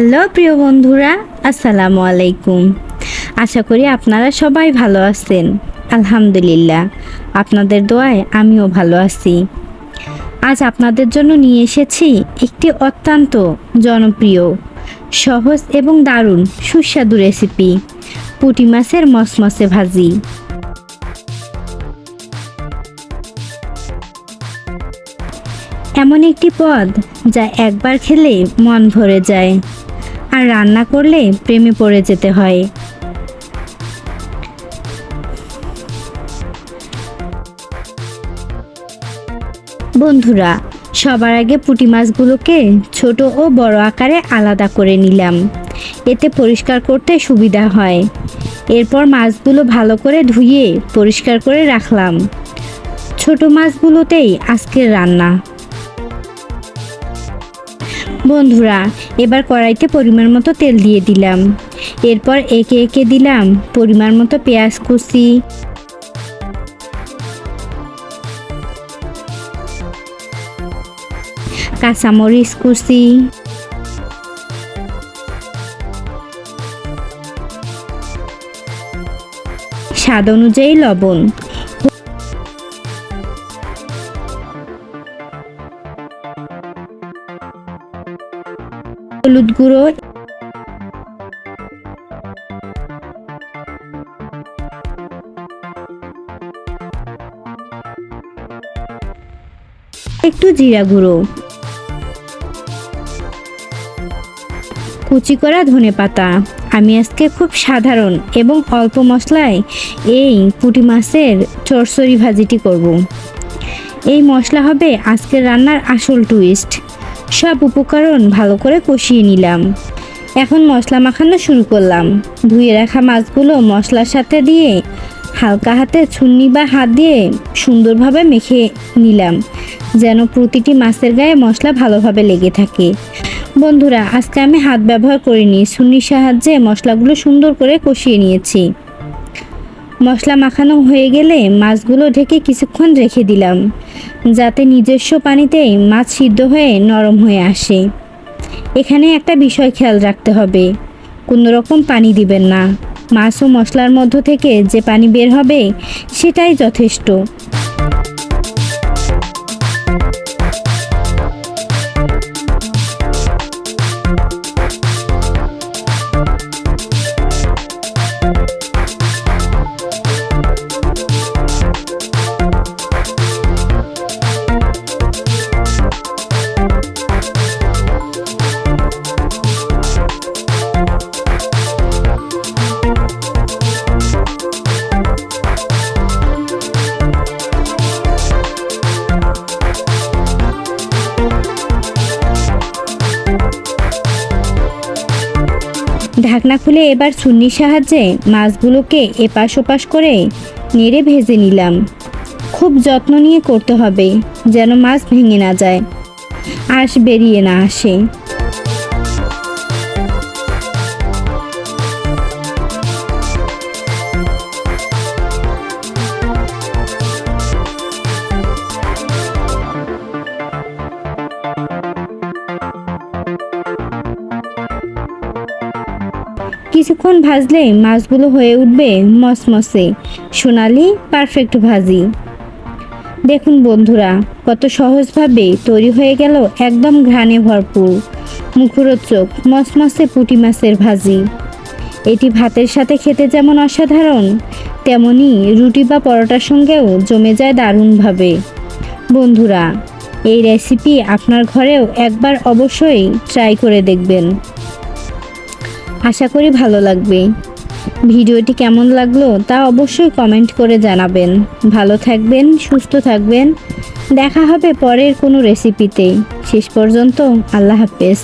Hello প্রিয় বন্ধুরা, আসসালামু আলাইকুম। আশা করি আপনারা সবাই ভালো আছেন। আলহামদুলিল্লাহ, আপনাদের দোয়ায় আমিও ভালো আছি। আজ আপনাদের জন্য নিয়ে এসেছি একটি অত্যন্ত জনপ্রিয়, সহজ এবং দারুণ সুস্বাদু রেসিপি, পুঁটি মাছের মসমসে ভাজি। এমন একটি পদ যা একবার খেলে মন ভরে যায়। আর রান্না করলে প্রেমে পড়ে যেতে হয়। বন্ধুরা, সবার আগে পুঁটি মাছগুলোকে ছোট ও বড় আকারে আলাদা করে নিলাম। এতে পরিষ্কার করতে সুবিধা হয়। এরপর মাছগুলো ভালো করে ধুয়ে পরিষ্কার করে রাখলাম। ছোট মাছগুলোতেই আজকের রান্না। বন্ধুরা, এবার কড়াইতে পরিমাণ মতো তেল দিয়ে দিলাম। এরপর একে একে দিলাম পরিমাণ মতো পেঁয়াজ কুচি। কাঁচামরিচ কুচি। স্বাদ অনুযায়ী লবণ। হলুদ গুঁড়ো। একটু জিরা গুঁড়ো। কুচি করা ধনে পাতা। আমি আজকে খুব সাধারণ এবং অল্প মশলায় এই পুঁটি মাছের চরচরি ভাজিটি করব। এই মশলা হবে আজকের রান্নার আসল টুইস্ট সব উপকরণ ভালো করে কষিয়ে নিলাম। এখন মশলা মাখানো শুরু করলাম। ধুয়ে রাখা মাছগুলো মশলার সাথে দিয়ে হালকা হাতে ছুন্নি বা হাত দিয়ে সুন্দরভাবে মেখে নিলাম, যেন প্রতিটি মাছের গায়ে মশলা ভালোভাবে লেগে থাকে। বন্ধুরা, আজকে আমি হাত ব্যবহার করিনি। ছুন্নির সাহায্যে মশলাগুলো সুন্দর করে কষিয়ে নিয়েছি। মশলা মাখানো হয়ে গেলে মাছগুলো ঢেকে কিছুক্ষণ রেখে দিলাম, যাতে নিজস্ব পানিতেই মাছ সিদ্ধ হয়ে নরম হয়ে আসে। এখানে একটা বিষয় খেয়াল রাখতে হবে, কোনো রকম পানি দিবেন না। মাছ ও মশলার মধ্য থেকে যে পানি বের হবে, সেটাই যথেষ্ট। ঢাকনা খুলে এবার সুন্নির সাহায্যে মাছগুলোকে এপাশ ওপাশ করে নেড়ে ভেজে নিলাম। খুব যত্ন নিয়ে করতে হবে, যেন মাছ ভেঙে না যায়। আশ বেরিয়ে না আসে। কিছুক্ষণ ভাজলে মাছগুলো হয়ে উঠবে মসমসে। সোনালি পারফেক্ট ভাজি। দেখুন বন্ধুরা, কত সহজভাবে তৈরি হয়ে গেল একদম ঘ্রাণে ভরপুর, মুখরোচক, মসমসে পুঁটি মাছের ভাজি। এটি ভাতের সাথে খেতে যেমন অসাধারণ, তেমনি রুটি বা পরোটার সঙ্গেও জমে যায় দারুণভাবে। বন্ধুরা, এই রেসিপি আপনার ঘরেও একবার অবশ্যই ট্রাই করে দেখবেন। আশা করি ভালো লাগবে। ভিডিওটি কেমন লাগল তা অবশ্যই কমেন্ট করে জানাবেন। ভালো থাকবেন, সুস্থ থাকবেন। দেখা হবে পরের কোনো রেসিপিতে শেষ পর্যন্ত আল্লাহ হাফেজ।